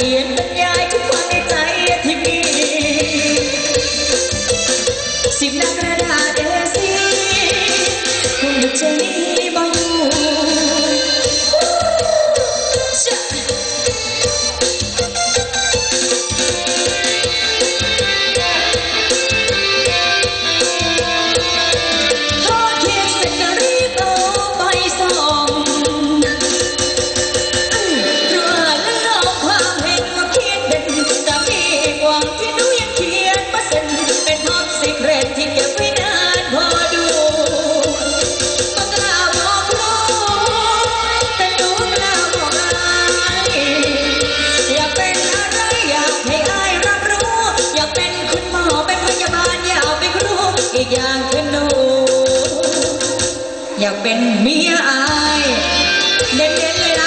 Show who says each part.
Speaker 1: เขียนบรรยายทุกความในใจที่มี สิบหน้ากระดาษเอ อีกอย่างคือหนู อยากเป็นเมียอาย เด่นเด่นเลย